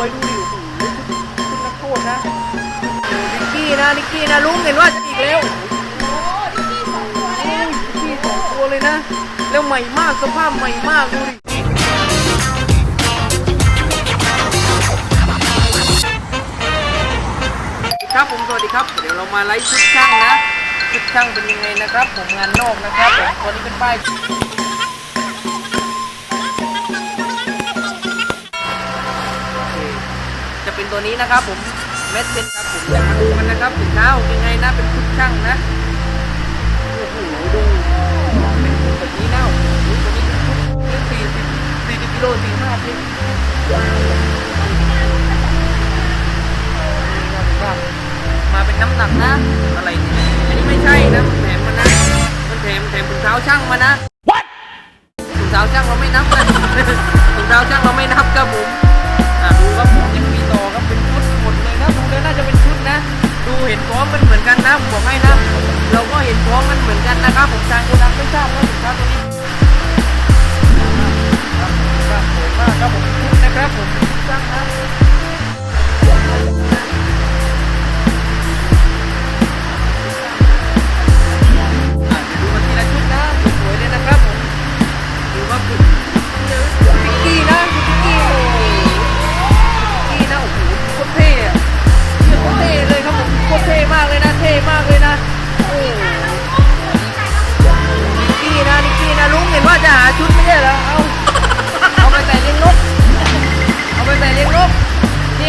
วยดูดิโอ้โหคุณนักโทษนะนิกกี้นะนิกกี้นะลุงเห็นว่าจะอีกแล้วโอ้ดิกี้สองตัวแล้วนิกกี้สองตัวเลยนะ แล้วใหม่มากสภาพใหม่มากดูดิครับผมสวัสดีครับ เดี๋ยวเรามาไลฟ์ชุดช่างนะชุดช่างเป็นยังไงนะครับ ผมงานนอกนะครับผมตัวนี้เป็นป้าย ตัวนี้นะครับ ผมเม็ดเป็นครับผมจะมาดูกันนะครับสินค้ายังไงนะเป็นชุดช่างนะโอ้โหดูเป็นชุดแบบนี้นะโอ้โหตัวนี้เป็นชุดนี่สี่สิบสี่สิบกิโลสี่ห้าพิมาเป็นน้ำหนักนะอะไรอันนี้ไม่ใช่นะมันแถมมานะมันแถมแถมถุงเท้าช่างมานะถุงเท้าช่างเราไม่นับนะถุงเท้าช่างเราไม่นับครับผม เห็นพ้อมกันเหมือนกันนะผมบอกให้นะ เราก็เห็นพ้อมกันเหมือนกันนะครับผมทางโกดังไม่ทราบว่าสินค้าตัวนี้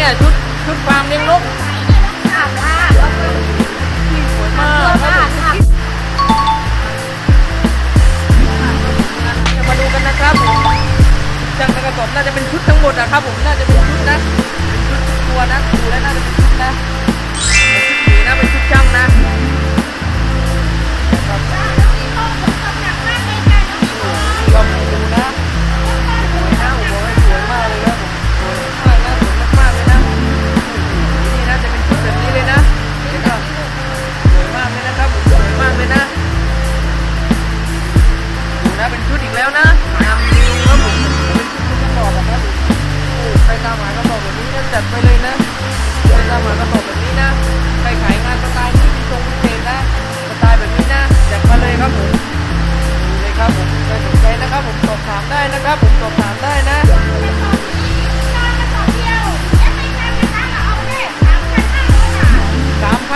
เนี่ยชุดชุดฟาร์มเลี้ยงนกดีสวยมากครับผมจะมาดูกันนะครับผมจังกระสอบน่าจะเป็นชุดทั้งหมดนะครับผมน่าจะเป็นชุดนะเป็นชุดทุกตัวนะดูแล้วน่าจะเป็นชุดนะเป็น แล้วนะนำนิวครับผมเป็นชุดกระสอบแบบนั้นโอ้ใครตามหากระสอบแบบนี้นะจัดไปเลยนะใครตามหากระสอบแบบนี้นะใครขายงานสไตล์นี้มีทรงพิเศษนะสไตล์แบบนี้นะจัดมาเลยครับผมดูเลยครับผมใครสนใจนะครับผมสอบถามได้นะครับ ผมสอบถามได้นะ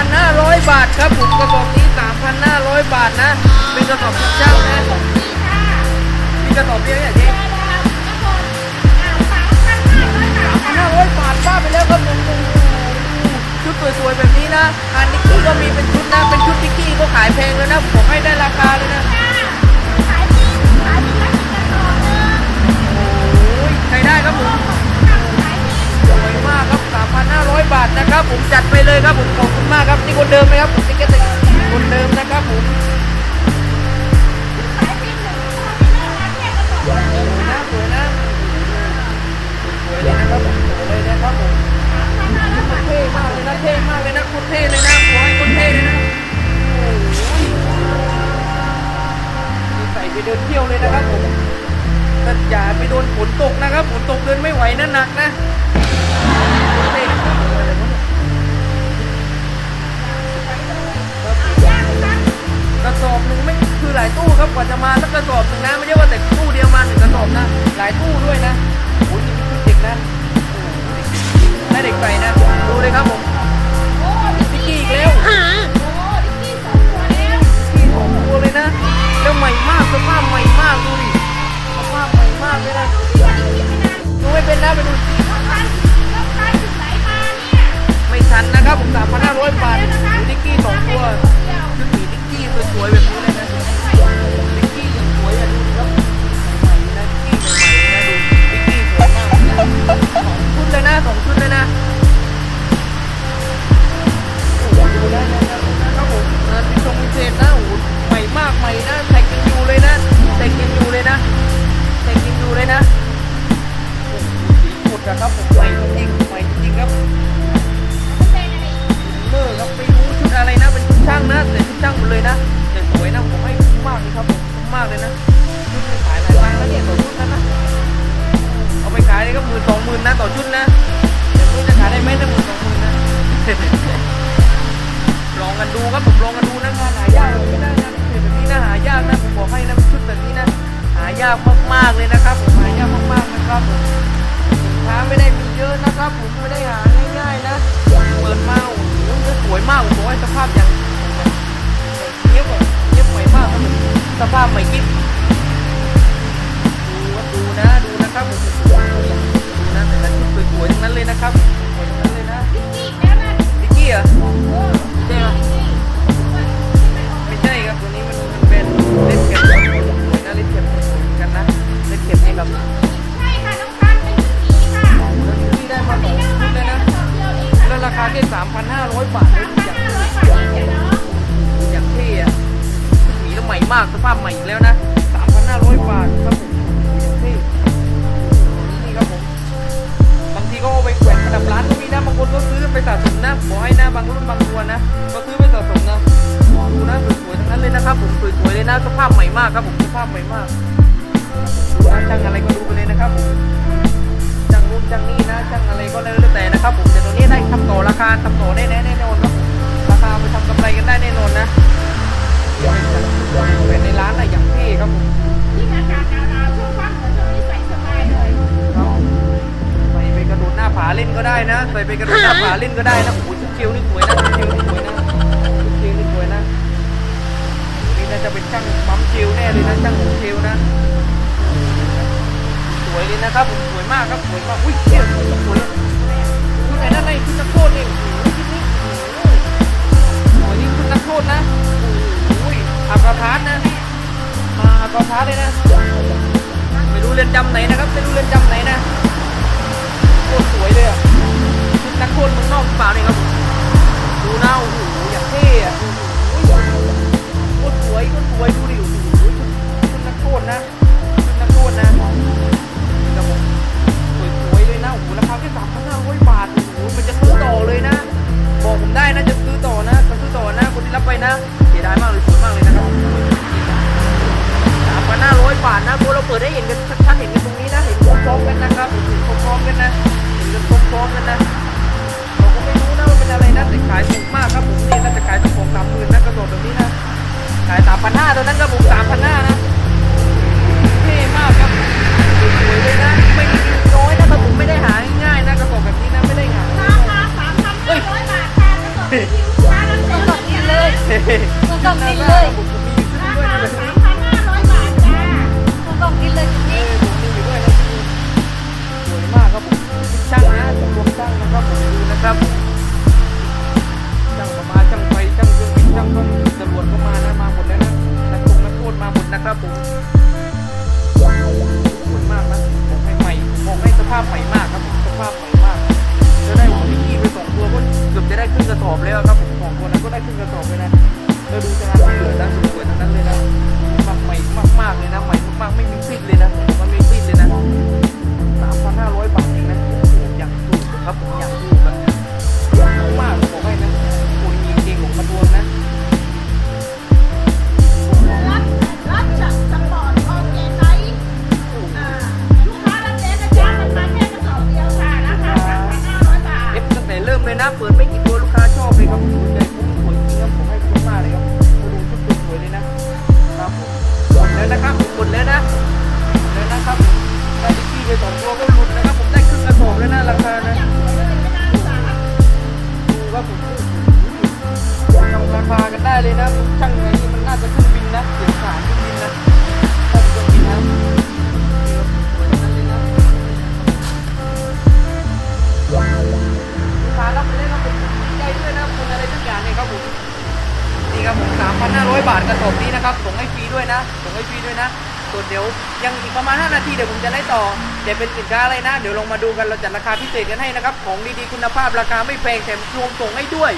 3,500บาทครับผมกระสอบนี้3,500บาทนะ เป็นกระสอบทุกช่างนะ มีกระสอบเดียวเนี่ยเจ๊3,500บาทบ้าไปแล้วครับผมชุดสวยๆแบบนี้นะงานนิกกี้ก็มีเป็นชุดนะ เป็นชุดนิกกี้ก็ขายแพงแล้วนะ ผมให้ได้ราคาเลยนะโอ้ยใช้ได้ครับผมสวยมากครับ3,500บาทนะครับ ผมจัดไปเลยครับผมขอบคุณมากครับนี่คนเดิมไหมครับผมติ๊กเก็ตคนเดิมนะครับผม มากเลยนะเท่มากเลยนะคนเท่เลยนะขอให้คนเท่เลยนะใส่ไปเดินเที่ยวเลยนะครับผมถ้าอย่าไปโดนฝนตกนะครับฝนตกเดินไม่ไหวนะหนักนะกระสอบหนึ่งไม่คือหลายตู้ครับกว่าจะมาสักกระสอบหนึ่งนะไม่ใช่ว่าแต่ตู้เดียวมาหนึ่ง นนะครับผม3,500บาทนิกกี้สองตัวชุดหมีนิกกี้สวยๆแบบนี้เลยนะนิกกี้สวยอะดูครับใหม่ๆนะนิกกี้ใหม่ๆนะดูนิกกี้สวยมากนะสองชุดเลยนะสองชุดเลยนะโอ้โหดูได้นะครับผมงานพิชงพิเศษนะโอ้โหใหม่มากใหม่นะแท็กยังอยู่เลยนะแท็กยังอยู่เลยนะแท็กยังอยู่เลยนะโอ้โหสีหมดนะครับผมใหม่จริงใหม่จริงๆครับ ช่างนะแต่ชุดช่างหมดเลยนะแต่สวยนะผมให้คุ้มมากเลยครับผมคุ้มมากเลยนะชุดขายหลายล้านแล้วเนี่ยต่อชุดนั้นนะเอาไปขายได้ก็หมื่นสองหมื่นนะต่อชุดนะแต่คุณจะขายได้ไหมถ้าหมื่นสองหมื่นนะลองกันดูครับผมลองกันดูนะงานหายากไม่ได้นะเพจแบบนี้นะหายากนะผมบอกให้นะชุดแบบนี้นะหายากมากมากเลยนะครับผมหายากมากๆนะครับผมสินค้าไม่ได้มีเยอะนะครับ ผมไม่ได้หาง่ายๆนะเปิดมาโอ้โหสวยมากผมบอให้สภาพอย่าง ใหม่กิ๊บดูครับดูนะดูนะครับผมดูนะแต่ละชุดสวยๆทั้งนั้นเลยนะครับสวยๆทั้งนั้นเลยนะพี่แล้วนะดิกกี้เหรอโอ้ใช่ไหมไม่ใช่ครับตัวนี้มันมันเป็นเล่นเข็มสวยนะเล่นเข็มสวยเหมือนกันนะเล่นเข็มนี่ครับใช่ค่ะน้องพันเป็นชุดนี้ค่ะแล้วชุดที่ได้มาสองชุดเลยนะสองเดียวเองค่ะแล้วราคาแค่3,500บาทเลยสามอพั ใหม่มากสภาพใหม่อีกแล้วนะ3,500 บาทครับผมอย่างเท่นี่ครับผมบางทีก็เอาไปแขวนประดับร้านก็มีนะบางคนก็ซื้อไปสะสมนะบอให้นะ ได้นะใส่ไปกระโดดหน้าผาเล่นก็ได้นะโอ้โหชุดเชียวนี่สวยนะชุดเชียวนี่สวยนะชุดเชียวนี่สวยนะนี่น่าจะเป็นช่างปั๊มเชียวแน่เลยนะช่างของเชียวนะสวยเลยนะครับผมสวยมากครับสวยมากอุ้ยเชี่ยสวยสวยคุณไหนนั่นไงคุณนักโทษนี่โอ้โหชิ้นนี้โอ้โหสวยนี่คุณนักโทษนะโอ้ยอากาพาร์ทนะมาอากาพาร์ทเลยนะไม่รู้เรือนจำไหนนะครับไม่รู้เรือนจ พร้อมๆกันนะเราก็ไม่รู้นะว่าเป็นอะไรนะแต่ขายถูกมากครับผมนี่น่าจะขายสักสองสามหมื่นนะกระโดดแบบนี้นะขายสามพันห้าตัวนั้นครับผมสามพันห้านะเท่มากครับสวยๆเลยนะไม่มีน้อยนะครับผมไม่ได้หาง่ายๆนะกระสอบแบบนี้นะไม่ได้หาราคาสามพันห้าร้อยบาทค่ะกระสอบคิวลูกค้ารับเต็มที่เลยเฮ้มันต้องกินเลยราคาสามพันห้าร้อยบาทจ้ามันต้องกินเลยจริง ช่างนะครับผมดูนะครับช่างประมาช่างไฟช่างเครื่องบินช่างเครื่องตำรวจก็มานะมาหมดแล้วนะนักโทษนักโทษมาหมดนะครับผม เลยนะ เปิดไม่กี่ตัวลูกค้าชอบเลยครับสวยใจผมสวยจริงครับผมให้คุ้มมากเลยครับมาดูชุดสวยเลยนะครับผมหมดแล้วนะครับหมดแล้วนะแล้วนะครับได้ดิกี้ไปสองตัวก็หลุดนะครับผมได้ครึ่งกระสอบแล้วนะราคานะอย่างสวยเลยไม่น่งสารดูว่าผมทำราคากันได้เลยนะช่างไงนี่มันน่าจะขึ้นบินนะเสียงสารขึ้นบิน ครับผมนี่ครับผม3,500 บาทกระสอบนี้นะครับส่งให้ฟรีด้วยนะส่งให้ฟรีด้วยนะส่วนเดี๋ยวยังอีกประมาณ 5 นาทีเดี๋ยวผมจะไล่ต่อเดี๋ยวเป็นสินค้าอะไรนะ เดี๋ยวลองมาดูกันเราจัดราคาพิเศษกันให้นะครับ ของดีๆคุณภาพราคาไม่แพงแถมรวมส่งให้ด้วย